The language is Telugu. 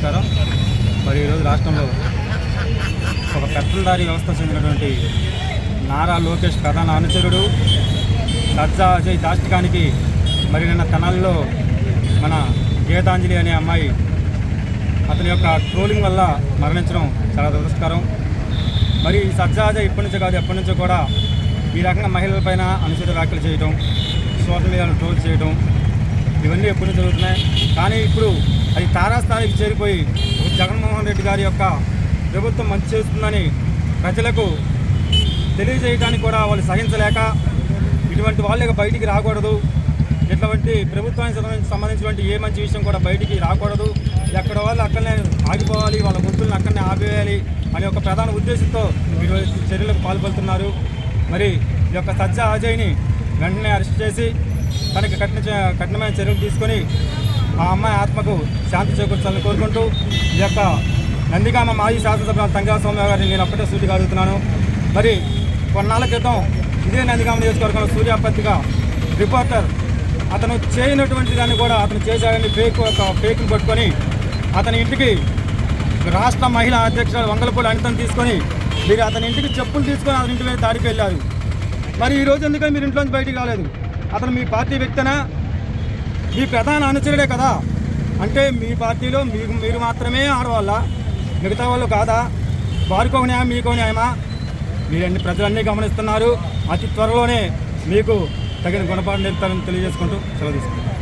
నమస్కారం. మరి ఈరోజు రాష్ట్రంలో ఒక పెత్తందారి వ్యవస్థ చెందినటువంటి నారా లోకేష్ ప్రధాన అనుచరుడు సజ్జా అజయ్ దాష్టికానికి మరి నిన్న తనాల్లో మన గీతాంజలి అనే అమ్మాయి అతని యొక్క ట్రోలింగ్ వల్ల మరణించడం చాలా దురస్కరం. మరి ఈ సజ్జా అజయ్ ఇప్పటి నుంచో కాదు ఎప్పటి నుంచో కూడా ఈ రకంగా మహిళలపైన అనుచిత వ్యాఖ్యలు చేయడం సోషల్ మీడియాను ట్రోల్ చేయడం ఇవన్నీ ఎప్పుడు జరుగుతున్నాయి. కానీ ఇప్పుడు అది తారాస్థాయికి చేరిపోయి జగన్మోహన్ రెడ్డి గారి యొక్క ప్రభుత్వం మంచి చేస్తుందని ప్రజలకు తెలియజేయడానికి కూడా వాళ్ళు సహించలేక ఇటువంటి వాళ్ళు బయటికి రాకూడదు. ఇటువంటి ప్రభుత్వానికి సంబంధించి- సంబంధించినటువంటి ఏ మంచి విషయం కూడా బయటికి రాకూడదు. ఎక్కడ వాళ్ళు అక్కడనే ఆగిపోవాలి వాళ్ళ గుర్తులను అక్కడనే ఆపేయాలి అనే ఒక ప్రధాన ఉద్దేశంతో ఈరోజు చర్యలకు పాల్పడుతున్నారు. మరి ఈ యొక్క సజ్జ అజయ్ని వెంటనే అరెస్ట్ చేసి తనకి కఠిన కఠినమైన చర్యలు తీసుకొని ఆ అమ్మాయి ఆత్మకు శాంతి చేకూర్చాలని కోరుకుంటూ ఈ యొక్క నందిగామ మాజీ శాసనసభ తంగా స్వామి గారిని నేను అప్పటే సూటిగా అడుగుతున్నాను. మరి కొన్నాళ్ళ క్రితం ఇదే నందిగామ నియోజకవర్గంలో సూర్యాపత్తిగా రిపోర్టర్ అతను చేయనటువంటి దాన్ని కూడా అతను చేశాడని ఫేక్ ఒక ఫేక్ని పట్టుకొని అతని ఇంటికి రాష్ట్ర మహిళా అధ్యక్షురాలు వంగలపూడి అనితను తీసుకొని మీరు అతని ఇంటికి చెప్పులు తీసుకొని అతని ఇంటి మీద దాడికి వెళ్ళారు. మరి ఈ రోజు ఎందుకని మీరు ఇంట్లోంచి బయటికి రాలేదు? అతను మీ పార్టీ వ్యక్తనా? ఈ ప్రధాన అనుచరుడే కదా? అంటే మీ పార్టీలో మీకు మీరు మాత్రమే ఆడవాళ్ళ? మిగతా వాళ్ళు కాదా? వారికి ఒక న్యాయం మీకు న్యాయమా? మీరన్ని ప్రజలన్నీ గమనిస్తున్నారు. అతి త్వరలోనే మీకు తగిన గుణపాఠం నేర్పుతారని తెలియజేసుకుంటూ సెలవు తీసుకుంటాను